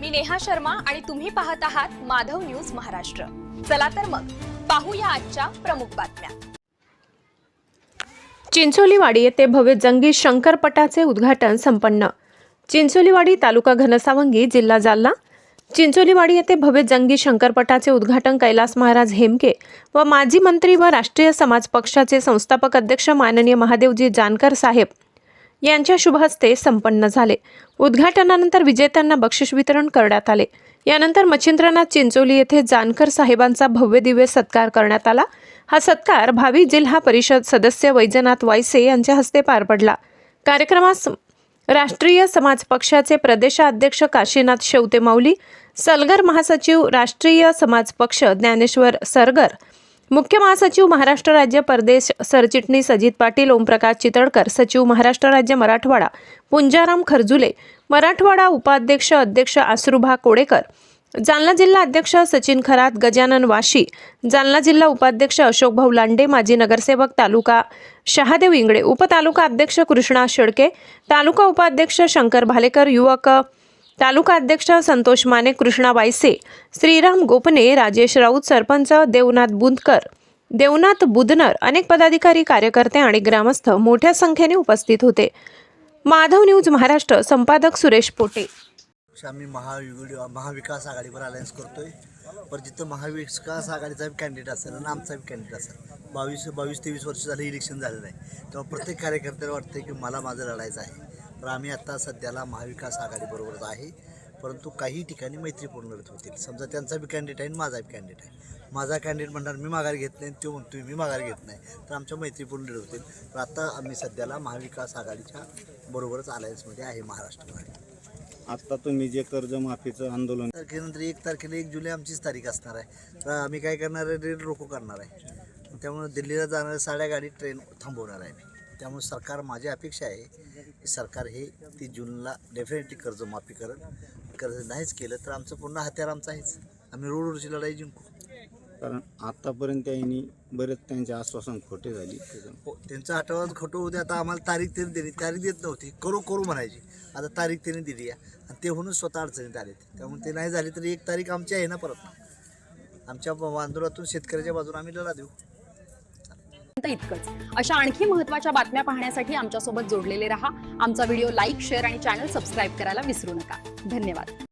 मी नेहा शर्मा आणि तुम्ही पाहत आहात माधव न्यूज महाराष्ट्र. चला तर मग पाहूया आजच्या प्रमुख बातम्या. चिंचोलीवाडी येथे भव्य जंगी शंकरपटाचे उद्घाटन संपन्न. चिंचोलीवाडी तालुका घनसावंगी जिल्हा जालना. चिंचोलीवाडी येथे भव्य जंगी शंकरपटाचे उद्घाटन कैलास महाराज हेमके व माजी मंत्री व राष्ट्रीय समाज पक्षाचे संस्थापक अध्यक्ष माननीय महादेवजी जानकर साहेब. यांच्या शुभहस्ते संपन्न झाले. उद्घाटनानंतर विजेत्यांना बक्षीस वितरण करण्यात आले. यानंतर मच्छिंद्रनाथ चिंचोली येथे जानकर साहेबांचा भव्य दिव्य सत्कार करण्यात आला. हा सत्कार भावी जिल्हा परिषद सदस्य वैजनाथ वायसे यांच्या हस्ते पार पडला. कार्यक्रमास राष्ट्रीय समाज पक्षाचे प्रदेशाध्यक्ष काशीनाथ शेवते माऊली सलगर महासचिव राष्ट्रीय समाज पक्ष ज्ञानेश्वर सरगर मुख्य महासचिव महाराष्ट्र राज्य परदेश सरचिटणीस अजित पाटील ओमप्रकाश चितळकर सचिव महाराष्ट्र राज्य मराठवाडा पुंजाराम खरजुले मराठवाडा उपाध्यक्ष अध्यक्ष आसरुभा कोडेकर जालना जिल्हा अध्यक्ष सचिन खरात गजानन वाशी जालना जिल्हा उपाध्यक्ष अशोक भाऊ लांडे माजी नगरसेवक तालुका शहादेव इंगडे उपतालुका अध्यक्ष कृष्णा शेळके तालुका उपाध्यक्ष शंकर भालेकर युवक तालुका अध्यक्ष संतोष माने कृष्णा वायसे श्रीराम गोपने राजेश राऊत सरपंच देवनाथ बुंदकर देवनाथ बुदनर अनेक पदाधिकारी कार्यकर्ते आणि ग्रामस्थ मोठ्या संख्येने उपस्थित होते. माधव न्यूज महाराष्ट्र संपादक सुरेश पोटे. आम्ही महाविगुडी महाविकास आघाडीवर अलायन्स करतोय. पण जिथं महाविकास आघाडीचा कॅन्डिडेट असेल आणि आमचा कॅन्डिडेट असेल बावीस बावीस तेवीस वर्ष झालं इलेक्शन झालेलं आहे तेव्हा प्रत्येक कार्यकर्त्याला वाटतं की मला माझं लढायचं आहे. तर आम्ही आता सध्याला महाविकास आघाडीबरोबरच आहे. परंतु काही ठिकाणी मैत्रीपूर्ण लढत होतील. समजा त्यांचा बी कॅन्डिडेट आहे आणि माझा बी कॅन्डिडेट आहे. माझा कॅन्डिडेट म्हणणार मी माघार घेत नाही. तो म्हणतोय मी माघार घेत नाही. तर आमच्या मैत्रीपूर्ण लढत होतील. तर आता आम्ही सध्याला महाविकास आघाडीच्या बरोबरच अलायन्समध्ये आहे महाराष्ट्रामध्ये. आता तुम्ही जे कर्जमाफीचं आंदोलन तारखेनंतर एक तारखेला एक जुलै आमचीच तारीख असणार आहे. तर आम्ही काय करणार आहे? रेल रोको करणार आहे. त्यामुळे दिल्लीला जाणाऱ्या साड्या गाडी ट्रेन थांबवणार आहे मी त्यामुळे सरकार माझी अपेक्षा आहे की सरकार हे ती जूनला डेफिनेटली कर्जमाफी करेल. कर्ज नाहीच केलं तर आमचं पुन्हा हत्यार आमचं आहेच. आम्ही रोडवरची लढाई जिंकू. कारण आतापर्यंत त्यांनी बरेच त्यांचे आश्वासन खोटे झाली. हो, त्यांचं आठवड्यात खोटं होते आता आम्हाला तारीख त्यांनी दिली. तारीख देत नव्हती. करू करू म्हणायची. आता तारीख त्यांनी दिली आहे. आणि ते होऊन स्वतः अडचणीत आलेत त्यामुळे ते नाही झाले तरी एक तारीख आमची आहे ना परत. आमच्या आंदोलनातून शेतकऱ्याच्या बाजूने आम्ही लढा देऊ. आतापर्यंत इतकंच. अशा आणखी महत्त्वाच्या बातम्या पाहण्यासाठी आमच्यासोबत जोडलेले रहा. आमचा व्हिडिओ लाईक शेअर आणि चॅनल सबस्क्राईब करायला विसरू नका. धन्यवाद.